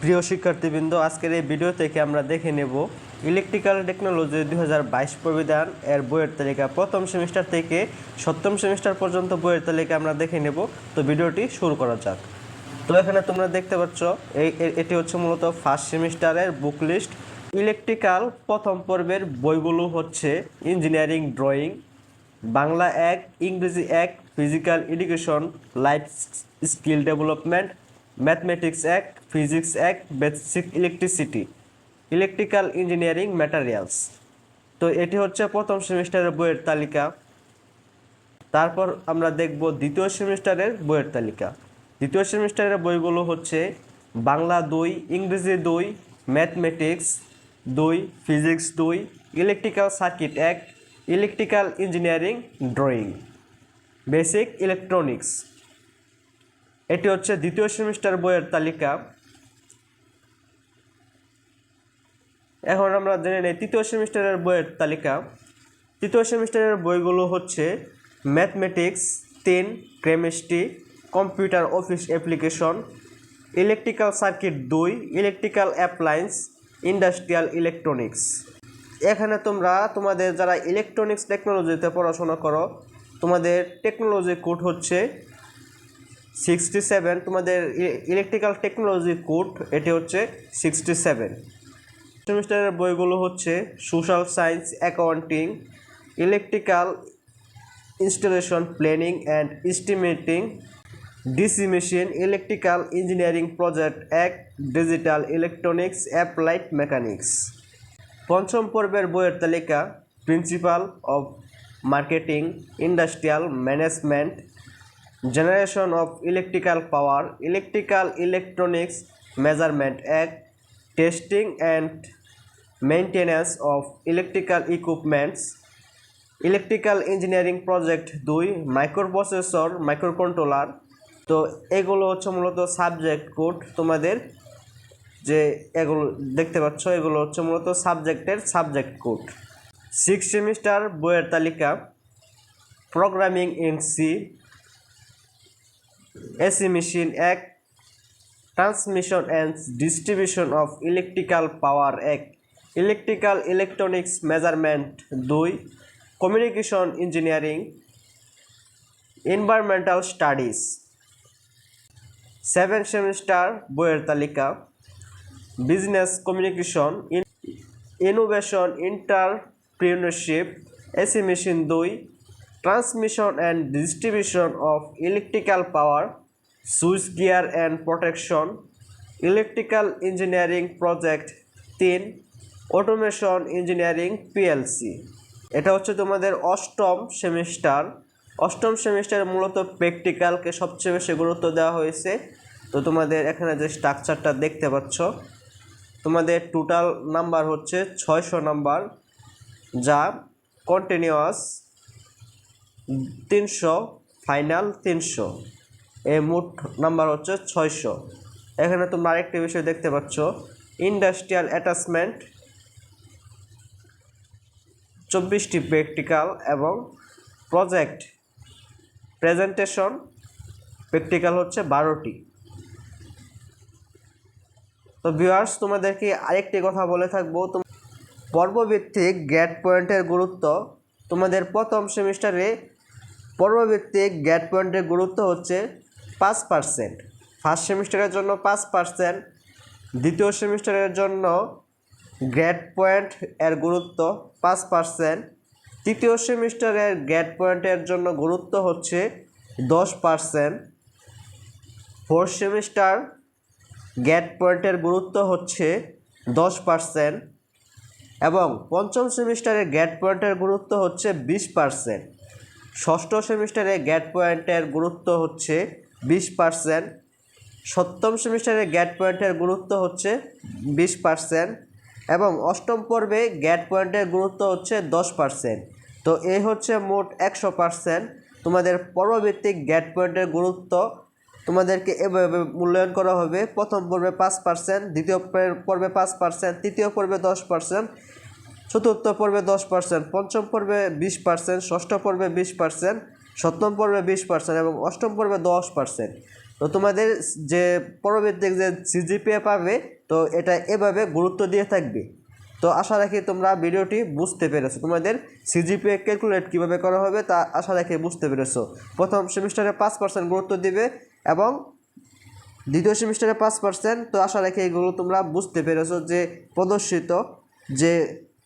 প্রিয় শিক্ষার্থীবৃন্দ, আজকের এই ভিডিও থেকে আমরা দেখে নেব ইলেকট্রিক্যাল টেকনোলজি দুই হাজার বাইশ প্রবিধান। এর বইয়ের তালিকা প্রথম সেমিস্টার থেকে সপ্তম সেমিস্টার পর্যন্ত বইয়ের তালিকা আমরা দেখে নেব। তো ভিডিওটি শুরু করা যাক। তো এখানে তোমরা দেখতে পাচ্ছ, এই এটি হচ্ছে মূলত ফার্স্ট সেমিস্টারের বুক লিস্ট ইলেকট্রিক্যাল প্রথম পর্বের বইগুলো হচ্ছে ইঞ্জিনিয়ারিং ড্রয়িং বাংলা এক, ইংরেজি এক physical education life skill development mathematics এক, ফিজিক্স এক, basic electricity, electrical engineering materials. তো এটি হচ্ছে প্রথম সেমিস্টারের বইয়ের তালিকা। তারপর আমরা দেখব দ্বিতীয় সেমিস্টারের বইয়ের তালিকা। দ্বিতীয় সেমিস্টারের বইগুলো হচ্ছে বাংলা দুই, ইংরেজি দুই, ম্যাথমেটিক্স দুই, ফিজিক্স দুই, ইলেকট্রিক্যাল সার্কিট এক, electrical engineering drawing, basic electronics. এটি হচ্ছে দ্বিতীয় সেমিস্টার বইয়ের তালিকা। এখন আমরা জেনে নেই তৃতীয় সেমিস্টারের বইয়ের তালিকা। তৃতীয় সেমিস্টারের বইগুলো হচ্ছে ম্যাথমেটিক্স, তিন, chemistry, computer office application, electrical circuit দুই, ইলেকট্রিক্যাল অ্যাপ্লায়েন্স, ইন্ডাস্ট্রিয়াল ইলেকট্রনিক্স। এখানে তোমরা, তোমাদের যারা ইলেকট্রনিক্স টেকনোলজিতে পড়াশোনা করো, তোমাদের টেকনোলজি কোড হচ্ছে সিক্সটি সেভেন তোমাদের ইলেকট্রিক্যাল টেকনোলজি কোড এটি হচ্ছে সিক্সটি সেভেন সেমিস্টারের বইগুলো হচ্ছে social science accounting electrical installation planning and estimating DC machine electrical engineering project এক ডিজিটাল ইলেকট্রনিক্স অ্যাপ্লাইড মেকানিক্স পঞ্চম পর্বের বইয়ের তালিকা principal of marketing industrial management generation of electrical power electrical electronics measurement এক testing and maintenance of electrical equipments electrical engineering project দুই microprocessor microcontroller তো এগুলো হচ্ছে মূলত সাবজেক্ট কোড তোমাদের যে এগুলো দেখতে পাচ্ছ, এগুলো হচ্ছে মূলত সাবজেক্টের সাবজেক্ট কোড সিক্স সেমিস্টার বইয়ের তালিকা। Programming in C AC machine এক, transmission and distribution of electrical power এক। ইলেকট্রিক্যাল ইলেকট্রনিক্স মেজারমেন্ট দুই, communication engineering, environmental studies. Seven semester বইয়ের তালিকা। Business communication innovation entrepreneurship AC machine দুই, transmission and distribution of electrical power switch gear and protection, electrical engineering project তিন, automation engineering PLC. এটা হচ্ছে তোমাদের অষ্টম semester. অষ্টম সেমিস্টারে মূলত প্র্যাকটিক্যালকে সবচেয়ে বেশি গুরুত্ব দেওয়া হয়েছে। তো তোমাদের এখানে যে স্ট্রাকচারটা দেখতে পাচ্ছ, তোমাদের টোটাল নাম্বার হচ্ছে ছয়শো নাম্বার, যা কন্টিনিউয়াস তিনশো, ফাইনাল তিনশো। এই মোট নাম্বার হচ্ছে ছয়শো। এখানে তোমরা আরেকটি বিষয় দেখতে পাচ্ছ। ইন্ডাস্ট্রিয়াল অ্যাটাচমেন্ট চব্বিশটি প্র্যাকটিক্যাল এবং প্রজেক্ট প্রেজেন্টেশন প্র্যাকটিক্যাল হচ্ছে বারোটি। তো ভিউয়ার্স তোমাদেরকে আরেকটি কথা বলে থাকব। পর্বভিত্তিক গ্যাট পয়েন্টের গুরুত্ব। তোমাদের প্রথম সেমিস্টারে পর্বভিত্তিক গ্যাট পয়েন্টের গুরুত্ব হচ্ছে পাঁচ পার্সেন্ট ফার্স্ট সেমিস্টারের জন্য পাঁচ পার্সেন্ট দ্বিতীয় সেমিস্টারের জন্য গ্রেড পয়েন্ট এর গুরুত্ব পাঁচ পার্সেন্ট তৃতীয় সেমিস্টারের গ্রেড পয়েন্টের জন্য গুরুত্ব হচ্ছে দশ পার্সেন্ট ফোর্থ সেমিস্টার গ্যাট পয়েন্টের গুরুত্ব হচ্ছে দশ পার্সেন্ট এবং পঞ্চম সেমিস্টারে গ্যাট পয়েন্টের গুরুত্ব হচ্ছে বিশ পার্সেন্ট ষষ্ঠ সেমিস্টারে গ্যাট পয়েন্টের গুরুত্ব হচ্ছে বিশ পার্সেন্ট। সপ্তম সেমিস্টারে গ্যাট পয়েন্টের গুরুত্ব হচ্ছে বিশ পার্সেন্ট এবং অষ্টম পর্বে গ্যাট পয়েন্টের গুরুত্ব হচ্ছে দশ পার্সেন্ট। তো এই হচ্ছে মোট একশো পার্সেন্ট। তোমাদের পর্বভিত্তিক গ্যাট পয়েন্টের গুরুত্ব তোমাদেরকে এভাবে মূল্যায়ন করা হবে। প্রথম পর্বে পাঁচ পার্সেন্ট, দ্বিতীয় পর্বে পাঁচ পার্সেন্ট, তৃতীয় পর্বে দশ পার্সেন্ট, চতুর্থ পর্বে দশ পার্সেন্ট, পঞ্চম পর্বে বিশ পার্সেন্ট, ষষ্ঠ পর্বে বিশ পার্সেন্ট সপ্তম পর্বে বিশ পার্সেন্ট এবং অষ্টম পর্বে দশ পার্সেন্ট তো তোমাদের যে পরবর্তী যে সিজিপিএ পাবে, তো এটা এভাবে গুরুত্ব দিয়ে থাকবে। তো আশা রাখি তোমরা ভিডিওটি বুঝতে পেরেছ। তোমাদের সিজিপিএ ক্যালকুলেট কীভাবে করা হবে তা আশা রাখি বুঝতে পেরেছ। প্রথম সেমিস্টারে পাঁচ পার্সেন্ট গুরুত্ব দিবে এবং দ্বিতীয় সেমিস্টারে পাঁচ পার্সেন্ট তো আশা রাখি এগুলো তোমরা বুঝতে পেরেছ যে প্রদর্শিত যে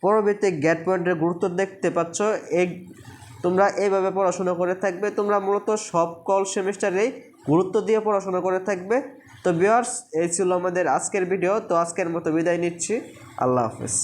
পরবর্তী গ্যাট পয়েন্টের গুরুত্ব দেখতে পাচ্ছ। এই তোমরা এইভাবে পড়াশোনা করে থাকবে। তোমরা মূলত সব কল সেমিস্টারেই গুরুত্ব দিয়ে পড়াশোনা করে থাকবে। তো বিয়ার্স এই ছিল আমাদের আজকের ভিডিও তো আজকের মতো বিদায় নিচ্ছি। আল্লাহ হাফেজ।